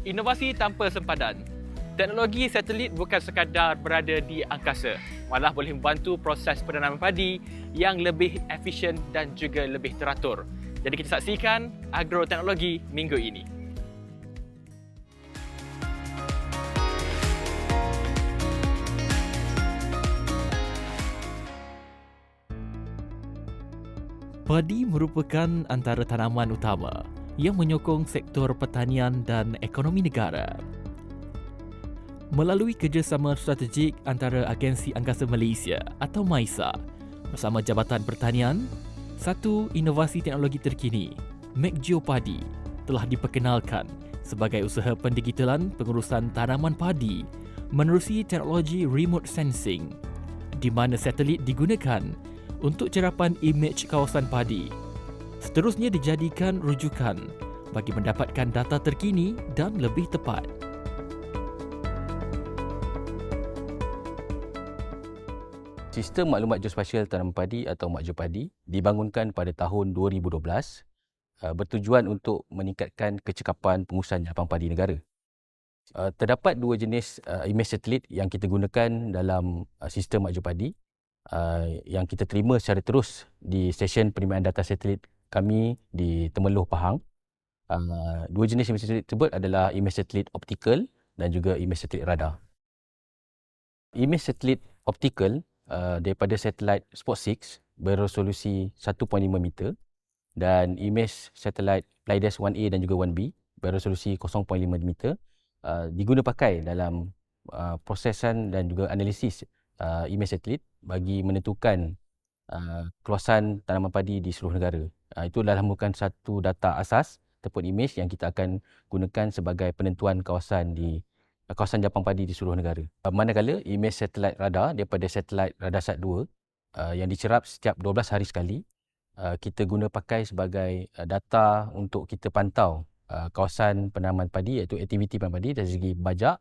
Inovasi tanpa sempadan. Teknologi satelit bukan sekadar berada di angkasa, malah boleh membantu proses penanaman padi yang lebih efisien dan juga lebih teratur. Jadi kita saksikan agroteknologi minggu ini. Padi merupakan antara tanaman utama yang menyokong sektor pertanian dan ekonomi negara. Melalui kerjasama strategik antara Agensi Angkasa Malaysia atau MAISA bersama Jabatan Pertanian, satu inovasi teknologi terkini, MacGeo Padi, telah diperkenalkan sebagai usaha pendigitalan pengurusan tanaman padi menerusi teknologi remote sensing di mana satelit digunakan untuk cerapan imej kawasan padi. Seterusnya dijadikan rujukan bagi mendapatkan data terkini dan lebih tepat. Sistem maklumat geospasial tanaman padi atau MakGeo Padi dibangunkan pada tahun 2012 uh, bertujuan untuk meningkatkan kecekapan pengurusan japang padi negara. Uh, terdapat dua jenis uh, imej satelit yang kita gunakan dalam sistem MakGeo Padi yang kita terima secara terus di stesen penerimaan data satelit kami di Temeloh Pahang. Uh, dua jenis imej satelit tersebut adalah imej satelit optikal dan juga imej satelit radar. Imej satelit optikal uh, daripada satelit Spot 6 beresolusi 1.5 meter dan imej satelit Pleiades 1A dan juga 1B beresolusi 0.5 meter uh, diguna pakai dalam uh, prosesan dan juga analisis uh, imej satelit bagi menentukan uh, keluasan tanaman padi di seluruh negara. Uh, itu adalah merupakan satu data asas ataupun imej yang kita akan gunakan sebagai penentuan kawasan di uh, kawasan japang padi di seluruh negara. Uh, manakala imej satelit radar daripada satelit Radarsat 2 uh, yang dicerap setiap 12 hari sekali uh, kita guna pakai sebagai uh, data untuk kita pantau uh, kawasan penanaman padi iaitu aktiviti penanaman padi dari segi bajak,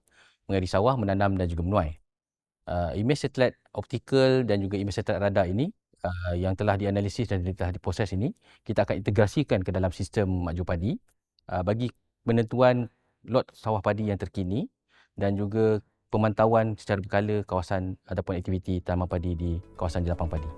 mengairi sawah, menanam dan juga menuai. Uh, imej satelit optikal dan juga imej satelit radar ini uh, yang telah dianalisis dan telah diproses ini kita akan integrasikan ke dalam sistem maju padi uh, bagi penentuan lot sawah padi yang terkini dan juga pemantauan secara berkala kawasan ataupun aktiviti tanaman padi di kawasan jelapang padi.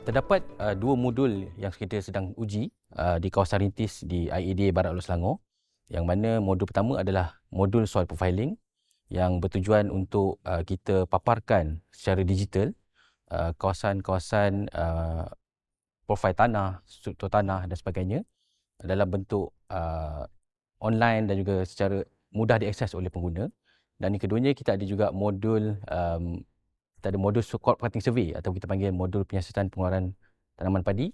Terdapat uh, dua modul yang kita sedang uji uh, di kawasan rintis di IAD Barat Luar Selangor yang mana modul pertama adalah modul soil profiling yang bertujuan untuk uh, kita paparkan secara digital uh, kawasan-kawasan uh, profil tanah, struktur tanah dan sebagainya dalam bentuk uh, online dan juga secara mudah diakses oleh pengguna. Dan yang keduanya kita ada juga modul um, kita ada modul so-called survey atau kita panggil modul penyiasatan pengeluaran tanaman padi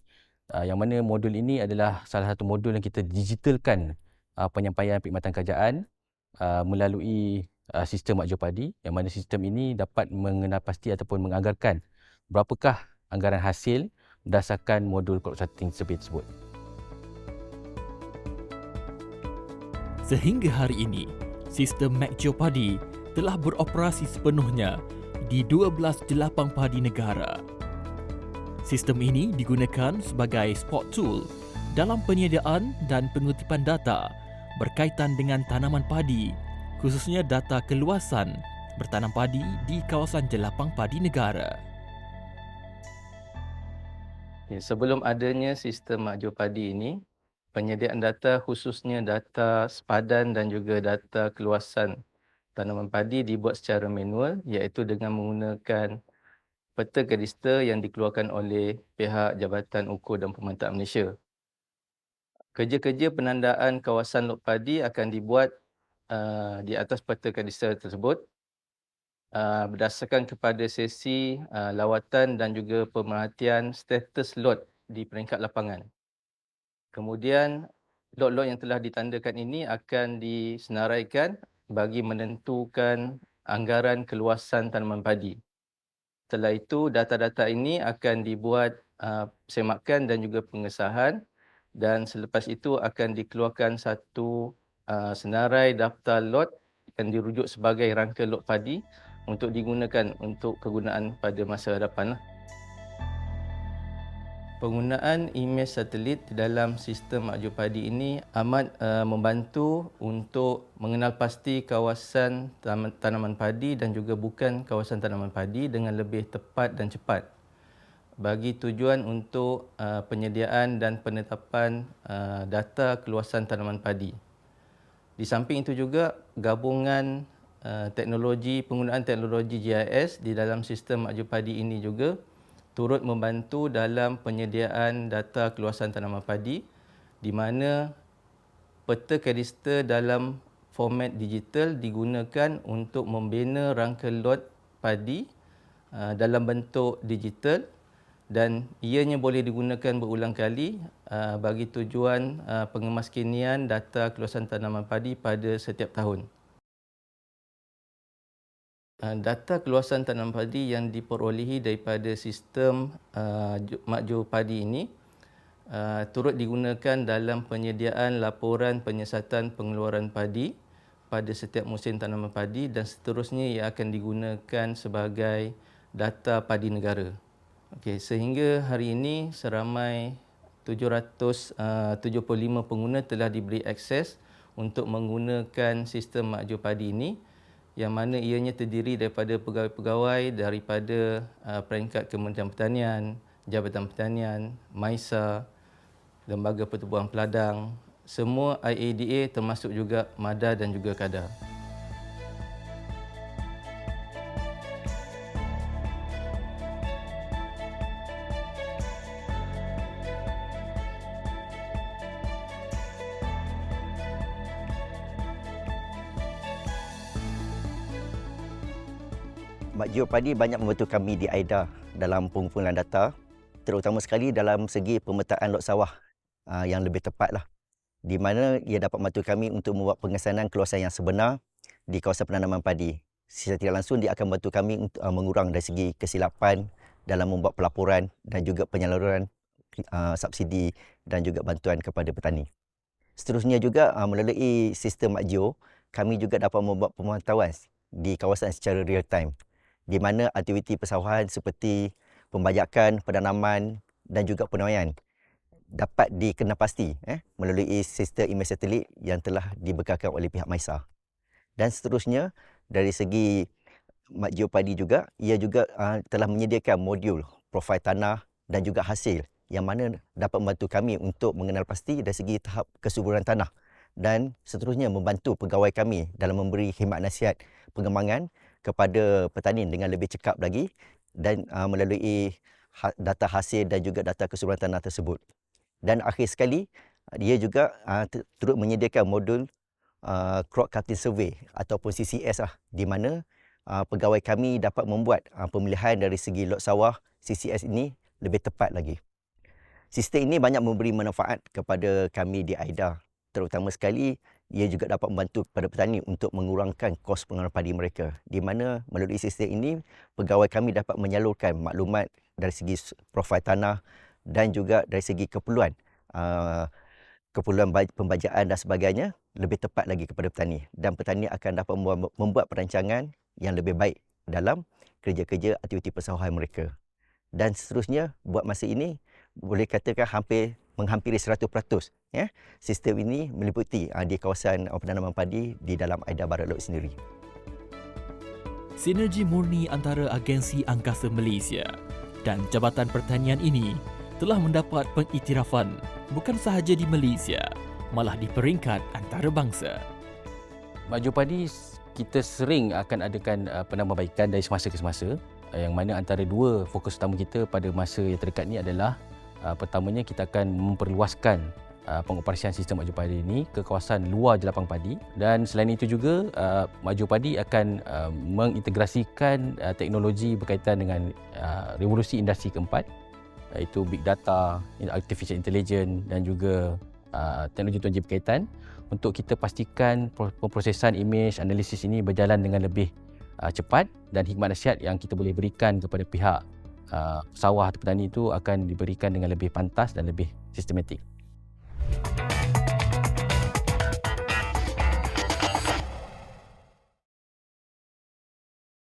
uh, yang mana modul ini adalah salah satu modul yang kita digitalkan uh, penyampaian perkhidmatan kerajaan uh, melalui uh, sistem makjo padi yang mana sistem ini dapat mengenal pasti ataupun menganggarkan berapakah anggaran hasil berdasarkan modul survey tersebut. Sehingga hari ini, sistem MacGeo Padi telah beroperasi sepenuhnya di 12 jelapang padi negara. Sistem ini digunakan sebagai spot tool dalam penyediaan dan pengutipan data berkaitan dengan tanaman padi, khususnya data keluasan bertanam padi di kawasan jelapang padi negara. Ya, sebelum adanya sistem makjo padi ini, penyediaan data khususnya data sepadan dan juga data keluasan tanaman padi dibuat secara manual iaitu dengan menggunakan peta kadista yang dikeluarkan oleh pihak Jabatan Ukur dan Pemantapan Malaysia. Kerja-kerja penandaan kawasan lot padi akan dibuat uh, di atas peta kadista tersebut uh, berdasarkan kepada sesi uh, lawatan dan juga pemerhatian status lot di peringkat lapangan. Kemudian lot-lot yang telah ditandakan ini akan disenaraikan bagi menentukan anggaran keluasan tanaman padi. Setelah itu, data-data ini akan dibuat uh, semakan dan juga pengesahan dan selepas itu akan dikeluarkan satu uh, senarai daftar lot yang dirujuk sebagai rangka lot padi untuk digunakan untuk kegunaan pada masa hadapan. Lah. Penggunaan imej satelit dalam sistem makjur padi ini amat uh, membantu untuk mengenal pasti kawasan tanaman padi dan juga bukan kawasan tanaman padi dengan lebih tepat dan cepat bagi tujuan untuk uh, penyediaan dan penetapan uh, data keluasan tanaman padi. Di samping itu juga gabungan uh, teknologi penggunaan teknologi GIS di dalam sistem makjur padi ini juga turut membantu dalam penyediaan data keluasan tanaman padi di mana peta kadista dalam format digital digunakan untuk membina rangka lot padi uh, dalam bentuk digital dan ianya boleh digunakan berulang kali uh, bagi tujuan uh, pengemaskinian data keluasan tanaman padi pada setiap tahun. Uh, data keluasan tanaman padi yang diperolehi daripada sistem makjur padi ini turut digunakan dalam penyediaan laporan penyiasatan pengeluaran padi pada setiap musim tanaman padi dan seterusnya ia akan digunakan sebagai data padi negara. Okey, sehingga hari ini seramai 775 uh, pengguna telah diberi akses untuk menggunakan sistem makjur padi ini yang mana ianya terdiri daripada pegawai-pegawai daripada uh, peringkat Kementerian Pertanian, Jabatan Pertanian, MAISA, Lembaga Pertubuhan Peladang, semua IADA termasuk juga MADA dan juga KADA. Mak Geo Padi banyak membantu kami di AIDA dalam pengumpulan data, terutama sekali dalam segi pemetaan lot sawah uh, yang lebih tepat lah. Di mana ia dapat membantu kami untuk membuat pengesanan keluasan yang sebenar di kawasan penanaman padi. Secara tidak langsung dia akan membantu kami untuk uh, mengurang dari segi kesilapan dalam membuat pelaporan dan juga penyaluran uh, subsidi dan juga bantuan kepada petani. Seterusnya juga melalui sistem Makjo, kami juga dapat membuat pemantauan di kawasan secara real time di mana aktiviti persawahan seperti pembajakan, penanaman dan juga penuaian dapat dikenal eh, melalui sistem imej satelit yang telah dibekalkan oleh pihak MAISA. Dan seterusnya, dari segi Mat Geopadi juga, ia juga uh, telah menyediakan modul profil tanah dan juga hasil yang mana dapat membantu kami untuk mengenal pasti dari segi tahap kesuburan tanah dan seterusnya membantu pegawai kami dalam memberi khidmat nasihat pengembangan kepada petani dengan lebih cekap lagi dan uh, melalui ha, data hasil dan juga data kesuburan tanah tersebut. Dan akhir sekali, dia juga uh, turut menyediakan modul uh, crop cutting survey ataupun CCS lah, di mana uh, pegawai kami dapat membuat uh, pemilihan dari segi lot sawah CCS ini lebih tepat lagi. Sistem ini banyak memberi manfaat kepada kami di AIDA, terutama sekali ia juga dapat membantu kepada petani untuk mengurangkan kos pengeluaran padi mereka. Di mana melalui sistem ini pegawai kami dapat menyalurkan maklumat dari segi profil tanah dan juga dari segi keperluan uh, keperluan pembajaan dan sebagainya lebih tepat lagi kepada petani. Dan petani akan dapat membuat perancangan yang lebih baik dalam kerja-kerja aktiviti persawahan mereka. Dan seterusnya buat masa ini boleh katakan hampir menghampiri 100% ya. Sistem ini meliputi uh, di kawasan uh, penanaman padi di dalam Aida Barat Laut sendiri. Sinergi murni antara Agensi Angkasa Malaysia dan Jabatan Pertanian ini telah mendapat pengiktirafan bukan sahaja di Malaysia, malah di peringkat antarabangsa. Maju padi kita sering akan adakan uh, penambahbaikan dari semasa ke semasa uh, yang mana antara dua fokus utama kita pada masa yang terdekat ini adalah pertamanya kita akan memperluaskan uh, pengoperasian sistem maju padi ini ke kawasan luar jelapang padi. Dan selain itu juga uh, maju padi akan mengintegrasikan teknologi berkaitan dengan revolusi industri keempat iaitu big data, artificial intelligence dan juga teknologi-teknologi berkaitan. Untuk kita pastikan pemprosesan imej analisis ini berjalan dengan lebih cepat dan hikmat nasihat yang kita boleh berikan kepada pihak uh, sawah atau petani itu akan diberikan dengan lebih pantas dan lebih sistematik. Thank you